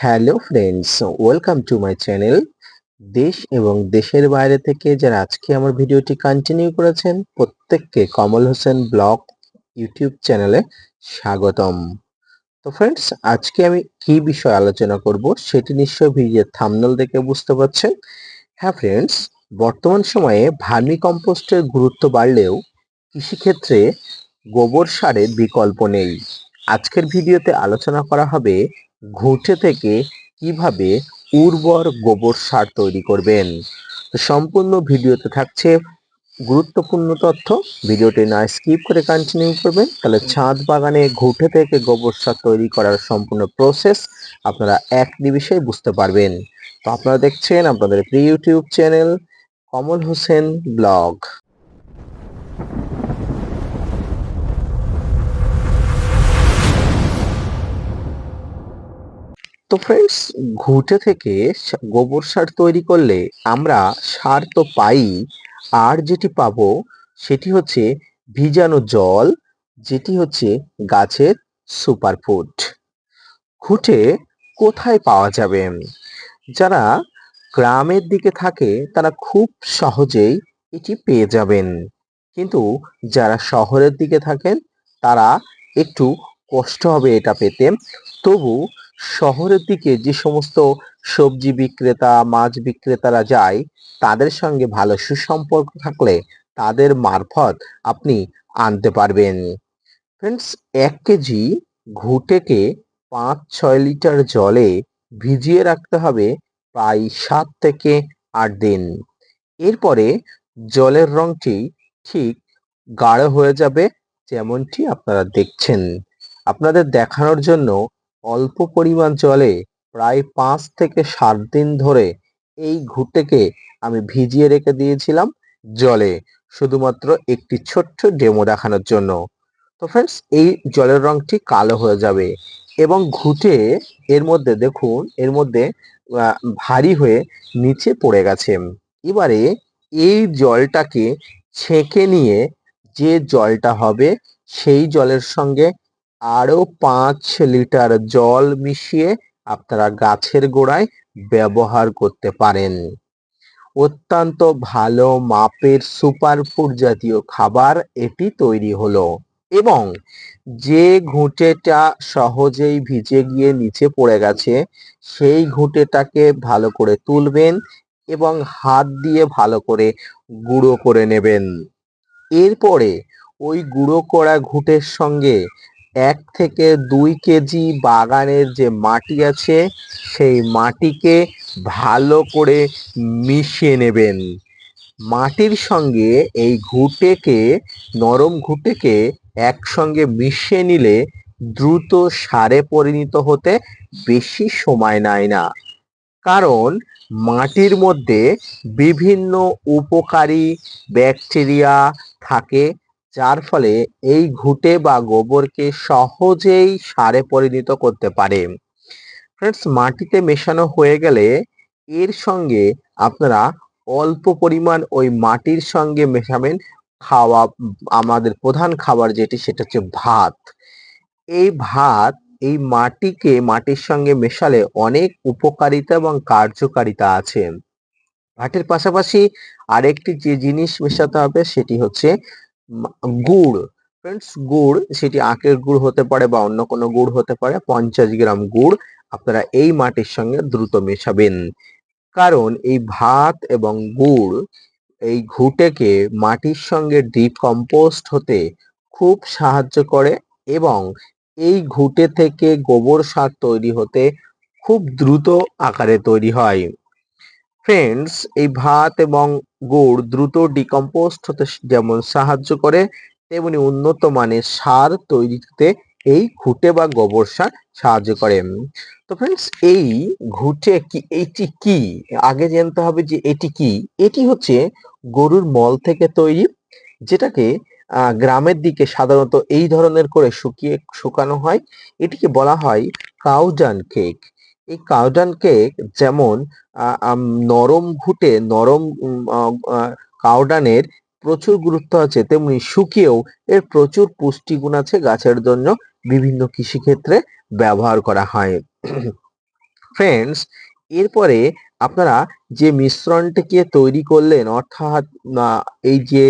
Hello friends welcome to my channel দেশ এবং দেশের বাইরে থেকে যারা আজকে আমার ভিডিওটি কন্টিনিউ করেছেন, প্রত্যেককে কমল হোসেন ব্লগ ইউটিউব চ্যানেলে স্বাগতম। তো ফ্রেন্ডস আজকে আমি কি বিষয়ে আলোচনা করব সেটি নিশ্চয়ই ভিডিওর থামনেল দেখে বুঝতে পারছেন। হ্যাঁ ফ্রেন্ডস বর্তমান সময়ে ভার্মি কম্পোস্টের গুরুত্ব বাড়লেও কৃষিক্ষেত্রে গোবর সারের বিকল্প নেই। আজকের ভিডিওতে আলোচনা করা হবে ঘুঁটে থেকে কীভাবে উর্বর গোবর সার তৈরি করবেন? তো সম্পূর্ণ ভিডিওতে থাকছে গুরুত্বপূর্ণ তথ্য। ভিডিওটি না স্কিপ করে কন্টিনিউ করবেন। তাহলে ছাদ বাগানে ঘুঁটে থেকে গোবর সার তৈরি করার সম্পূর্ণ প্রসেস আপনারা এক নিমিষেই বুঝতে পারবেন। তো আপনারা দেখছেন আপনাদের প্রিয় YouTube channel Kamal Hossain blog. তো ফ্রেন্ডস ঘুঁটে থেকে গোবর সার তৈরি করলে আমরা সার তো পাই, আর যেটি পাবো সেটি হচ্ছে ভিজানো জল, যেটি হচ্ছে গাছের সুপারফুড ঘুঁটে কোথায় পাওয়া যাবে? যারা গ্রামের দিকে থাকে, তারা খুব সহজেই এটি পেয়ে যাবেন। কিন্তু যারা শহরের দিকে থাকেন, তারা একটু কষ্ট হবে এটা পেতে। তবু শহরের দিকে যে সমস্ত সবজি বিক্রেতা, মাছ বিক্রেতারা যায়, তাদের সঙ্গে ভালো সুসম্পর্ক থাকলে তাদের মারফত আপনি আনতে পারবেন। ফ্রেন্ডস এক কেজি ঘুঁটেকে পাঁচ ছয় লিটার জলে ভিজিয়ে রাখতে হবে প্রায় সাত থেকে আট দিন। এরপরে জলের রংটি ঠিক গাঢ় হয়ে যাবে, যেমনটি আপনারা দেখছেন। আপনাদের দেখানোর জন্য অল্প পরিমাণ জলে প্রায় পাঁচ থেকে সাত দিন ধরে এই ঘুঁটেকে আমি ভিজিয়ে রেখে দিয়েছিলাম জলে, শুধুমাত্র একটি ছোট্ট ডেমো দেখানোর জন্য। তো ফ্রেন্ডস এই জলের রংটি কালো হয়ে যাবে এবং ঘুঁটে এর মধ্যে দেখুন, এর মধ্যে ভারী হয়ে নিচে পড়ে গেছে। এবারে এই জলটাকে ছেঁকে নিয়ে যে জলটা হবে, সেই জলের সঙ্গে আরও পাঁচ লিটার জল মিশিয়ে আপনারা গাছের গোড়ায় ব্যবহার করতে পারেন। অত্যন্ত ভালো মাপের সুপারফুড জাতীয় খাবার এটি তৈরি হলো এবং যে ঘুঁটেটা সহজেই ভিজে গিয়ে নিচে পড়ে গেছে, সেই ঘুঁটেটাকে ভালো করে তুলবেন এবং হাত দিয়ে ভালো করে গুঁড়ো করে নেবেন। এরপরে ওই গুঁড়ো করা ঘুঁটের সঙ্গে এক থেকে দুই কেজি বাগানের যে মাটি আছে, সেই মাটিকে ভালো করে মিশিয়ে নেবেন। মাটির সঙ্গে এই ঘুঁটেকে, নরম ঘুঁটেকে একসঙ্গে মিশিয়ে নিলে দ্রুত সারে পরিণত হতে বেশি সময় নেয় না। কারণ মাটির মধ্যে বিভিন্ন উপকারী ব্যাকটেরিয়া থাকে যার ফলে এই ঘুঁটে বা গোবরকে সহজেই সারে পরিণত করতে পারে। ফ্রেন্ডস মাটিতে মেশানো হয়ে গেলে এর সঙ্গে আপনারা অল্প পরিমাণ ওই মাটির সঙ্গে মেশাবেন খাওয়া, আমাদের প্রধান খাবার যেটি সেটা হচ্ছে ভাত। এই ভাত, এই মাটিকে মাটির সঙ্গে মেশালে অনেক উপকারিতা এবং কার্যকারিতা আছে। ভাতের পাশাপাশি আরেকটি যে জিনিস মেশাতে হবে সেটি হচ্ছে গুড়। ফ্রেন্ডস গুড়, সেটি আখের গুড় হতে পারে বা অন্য কোনো গুড় হতে পারে। পঞ্চাশ গ্রাম গুড় আপনারা এই মাটির সঙ্গে দ্রুত মেশাবেন। কারণ এই ভাত এবং গুড়, এই ঘুঁটেকে মাটির সঙ্গে ডিকম্পোস্ট হতে খুব সাহায্য করে এবং এই ঘুঁটে থেকে গোবর সার তৈরি হতে খুব দ্রুত আকারে তৈরি হয়। ফ্রেন্ডস এই ভাত এবং গুড় দ্রুত ডিকম্পোস্ট হতে যেমন সাহায্য করে, তেমনি উন্নত মানের সার তৈরিতে এই ঘুঁটে বা গোবর সার সাহায্য করে। তো ফ্রেন্ডস এই ঘুঁটে কি, এটি কি? আগে জানতে হবে যে এটি কি। এটি হচ্ছে গরুর মল থেকে তৈরি, যেটাকে গ্রামের দিকে সাধারণত এই ধরনের করে শুকিয়ে, শুকানো হয়। এটিকে বলা হয় কাউজান কেক এই কাউডান কেক যেমন নরম ঘুটে, নরম কাউডানের প্রচুর গুরুত্ব আছে, তেমনি শুকিয়েও এর প্রচুর পুষ্টিগুণ আছে গাছের জন্য বিভিন্ন কৃষিক্ষেত্রে ব্যবহার করা হয়। ফ্রেন্ডস এরপরে আপনারা যে মিশ্রণটিকে তৈরি করলেন, অর্থাৎ এই যে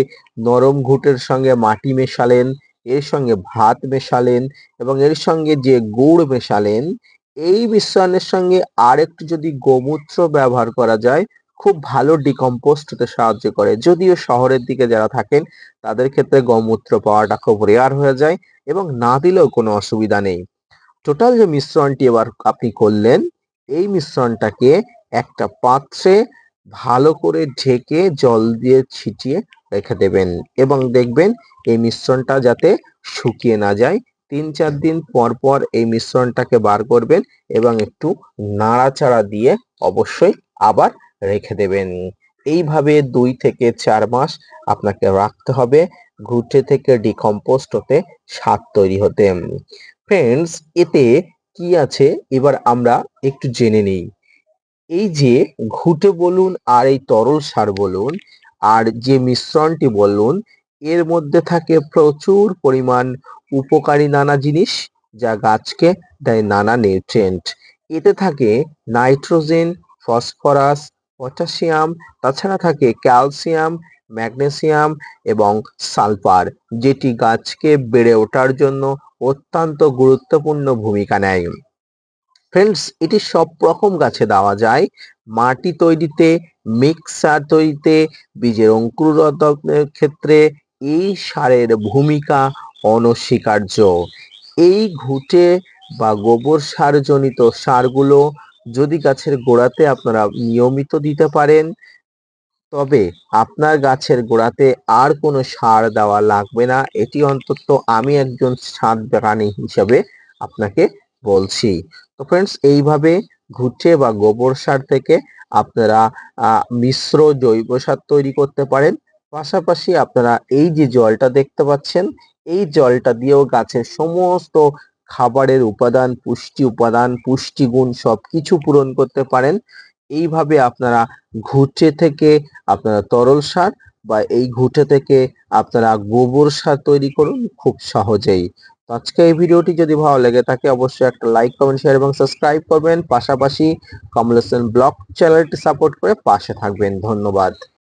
নরম ঘুটের সঙ্গে মাটি মেশালেন, এর সঙ্গে ভাত মেশালেন এবং এর সঙ্গে যে গুড় মেশালেন এই মিশ্রণের সঙ্গে আর একটু যদি গোমূত্র ব্যবহার করা যায়, খুব ভালো ডিকম্পোস্ট হতে সাহায্য করে। যদিও শহরের দিকে যারা থাকেন, তাদের ক্ষেত্রে গৌমূত্র পাওয়াটা খুব রেয়ার হয়ে যায় এবং না দিলেও কোনো অসুবিধা নেই। টোটাল যে মিশ্রণটি এবার আপনি করলেন, এই মিশ্রণটাকে একটা পাত্রে ভালো করে ঢেকে জল দিয়ে ছিটিয়ে রেখে দেবেন এবং দেখবেন এই মিশ্রণটা যাতে শুকিয়ে না যায়। তিন চার দিন পর পর এই মিশ্রণটাকে বার করবেন এবং একটু নাড়াচাড়া দিয়ে অবশ্যই আবার রেখে দেবেন। এইভাবে দুই থেকে চার মাস আপনাকে রাখতে হবে ঘুটে থেকে ডিকম্পোস্ট হতে সার তৈরি হতে। ফ্রেন্ডস এতে কি আছে? এবার আমরা একটু জেনে নিই। এই যে ঘুটে বলুন আর এই তরল সার বলুন আর যে মিশ্রণটি বলুন, এর মধ্যে থাকে প্রচুর পরিমাণ উপকারী নানা জিনিস যা গাছকে দেয় নানা নিউট্রিয়েন্ট এতে থাকে নাইট্রোজেন ফসফরাস পটাশিয়াম তাছাড়া থাকে ক্যালসিয়াম ম্যাগনেসিয়াম এবং সালফার যেটি গাছকে বেড়ে ওঠার জন্য অত্যন্ত গুরুত্বপূর্ণ ভূমিকা নেয়। ফ্রেন্ডস এটি সব রকম গাছে দেওয়া যায়। মাটি তৈরিতে মিক্সার তৈরিতে, বীজের অঙ্কুরোদ্গমের ক্ষেত্রে এই সারের ভূমিকা অনস্বীকার্য। এই ঘুটে বা গোবর সারজনিত সারগুলো যদি গাছের গোড়াতে আপনারা নিয়মিত দিতে পারেন, তবে আপনার গাছের গোড়াতে আর কোনো সার দেওয়া লাগবে না। এটি অন্তত আমি একজন ছাদ বাগানি হিসাবে আপনাকে বলছি। তো ফ্রেন্ডস এইভাবে ঘুটে বা গোবর সার থেকে আপনারা মিশ্র জৈব সার তৈরি করতে পারেন। পাশাপাশি আপনারা এই যে জলটা দেখতে পাচ্ছেন, এই জলটা দিয়েও গাছের সমস্ত খাবারের উপাদান, পুষ্টি উপাদান, পুষ্টিগুণ সবকিছু পূরণ করতে পারেন। এইভাবে আপনারা ঘুটে থেকে আপনারা তরল সার বা এই ঘুটে থেকে আপনারা গোবর সার তৈরি করুন খুব সহজেই। আজকে এই ভিডিওটি যদি ভালো লেগে থাকে অবশ্যই একটা লাইক কমেন্ট শেয়ার এবং সাবস্ক্রাইব করবেন। পাশাপাশি কমলেশন ব্লগ চ্যানেলটি সাপোর্ট করে পাশে থাকবেন। ধন্যবাদ।